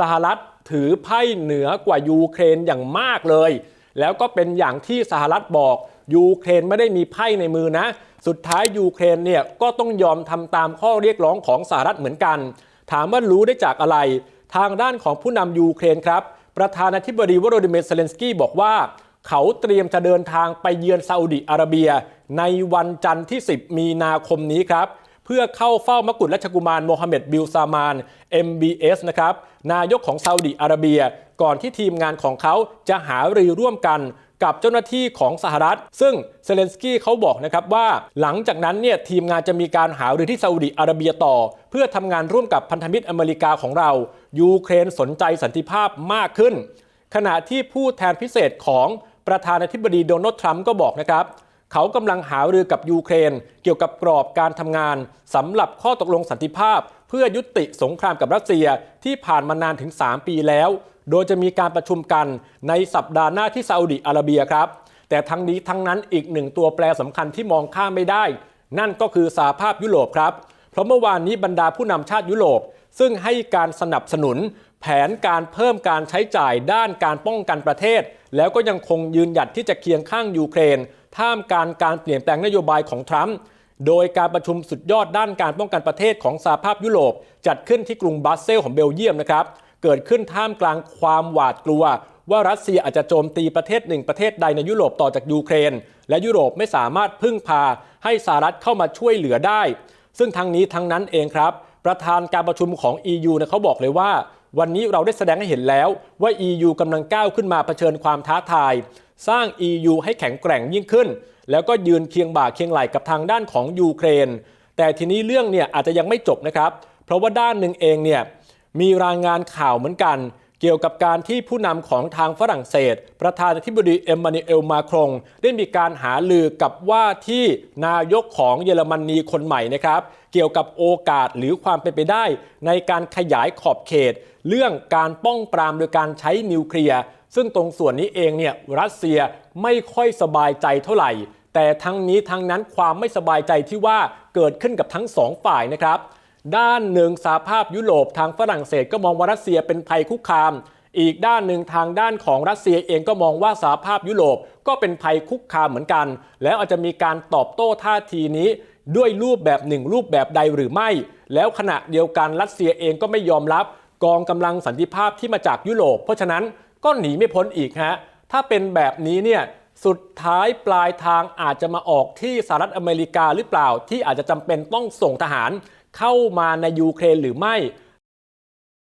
สหรัฐถือไพ่เหนือกว่ายูเครนอย่างมากเลย แล้วก็เป็นอย่างที่สหรัฐบอกยูเครนไม่ได้มีไพ่ในมือนะ สุดท้ายยูเครนเนี่ยก็ต้องยอมทำตามข้อเรียกร้องของสหรัฐเหมือนกัน ถามว่ารู้ได้จากอะไร ทางด้านของผู้นำยูเครนครับ ประธานาธิบดีวโรดิเมร์เซเลนสกี้บอกว่า เขาเตรียมจะเดินทางไปเยือนซาอุดิอาระเบีย ในวันจันทร์ที่ 10 มีนาคมนี้ครับ เพื่อเข้าเฝ้ามกุฎราชกุมารโมฮัมเหม็ดบิลซามาน MBS นะครับนายกของซาอุดิอาระเบีย ก่อนที่ทีมงานของเขาจะหารือร่วมกันกับเจ้าหน้าที่ของสหรัฐ ซึ่งเซเลนสกี้เขาบอกนะครับว่า หลังจากนั้นเนี่ยทีมงานจะมีการหารือที่ซาอุดิอาระเบียต่อ เพื่อทำงานร่วมกับพันธมิตรอเมริกาของเรา ยูเครนสนใจสันติภาพมากขึ้น ขณะที่ผู้แทนพิเศษของประธานาธิบดีโดนัลด์ทรัมป์ก็บอกนะครับ เขากำลังหารือกับยูเครน เกี่ยวกับกรอบการทำงานสำหรับข้อตกลงสันติภาพ เพื่อยุติสงครามกับรัสเซียที่ผ่านมานานถึง 3 ปีแล้ว โดยจะมีการประชุมกันในสัปดาห์หน้าที่ซาอุดิอาระเบียครับ แต่ทั้งนี้ทั้งนั้นอีกหนึ่งตัวแปรสำคัญที่มองข้ามไม่ได้ นั่นก็คือสหภาพยุโรปครับ เพราะเมื่อวานนี้บรรดาผู้นำชาติยุโรป ซึ่งให้การสนับสนุนแผนการเพิ่มการใช้จ่ายด้านการป้องกันประเทศ แล้วก็ยังคงยืนหยัดที่จะเคียงข้างยูเครน ท่ามกลารการเปลี่ยนแปลงนโยบายของทรัมป์โดยการประชุมสุดยอดด้านการป้องกันประเทศของสหภาพยุโรป จัดขึ้นที่กรุงบรัสเซลของเบลเยียมนะครับเกิดขึ้นท่ามกลางความหวาดกลัว ว่ารัสเซียอาจจะโจมตีประเทศหนึ่งประเทศใดในยุโรปต่อจากยูเครน และยุโรปไม่สามารถพึ่งพาให้สหรัฐเข้ามาช่วยเหลือได้ ซึ่งทั้งนี้ทั้งนั้นเองครับ ประธานการประชุมของ EU นี่ยเขาบอกเลยว่า วันนี้เราได้แสดงให้เห็นแล้วว่า EU กำลังก้าวขึ้นมาเผชิญความท้าทาย สร้าง EU ให้แข็งแกร่งยิ่งขึ้น แล้วก็ยืนเคียงบ่าเคียงไหล่กับทางด้านของยูเครน แต่ทีนี้เรื่องเนี่ยอาจจะยังไม่จบนะครับ เพราะว่าด้านหนึ่งเองเนี่ยมีรายงานข่าวเหมือนกัน เกี่ยวกับการที่ผู้นำของทางฝรั่งเศส ประธานาธิบดีเอ็มมานูเอลมาครง ได้มีการหาลือกับว่าที่นายกของเยอรมนีคนใหม่นะครับ เกี่ยวกับโอกาสหรือความเป็นไปได้ ในการขยายขอบเขต เรื่องการป้องปรามโดยการใช้นิวเคลียร์ซึ่งตรงส่วนนี้เองเนี่ยรัสเซียไม่ค่อยสบายใจเท่าไหร่ แต่ทั้งนี้ทั้งนั้นความไม่สบายใจที่ว่าเกิดขึ้นกับทั้งสองฝ่ายนะครับ ด้านหนึ่งสหภาพยุโรปทางฝรั่งเศสก็มองว่ารัสเซียเป็นภัยคุกคาม อีกด้านหนึ่งทางด้านของรัสเซียเองก็มองว่าสหภาพยุโรปก็เป็นภัยคุกคามเหมือนกัน แล้วอาจจะมีการตอบโต้ท่าทีนี้ด้วยรูปแบบหนึ่งรูปแบบใดหรือไม่ แล้วขณะเดียวกันรัสเซียเองก็ไม่ยอมรับ กองกำลังสันติภาพที่มาจากยุโรป เพราะฉะนั้นก็หนีไม่พ้นอีกฮะถ้าเป็นแบบนี้เนี่ย สุดท้ายปลายทางอาจจะมาออกที่สหรัฐอเมริกาหรือเปล่าที่อาจจะจำเป็นต้องส่งทหารเข้ามาในยูเครนหรือไม่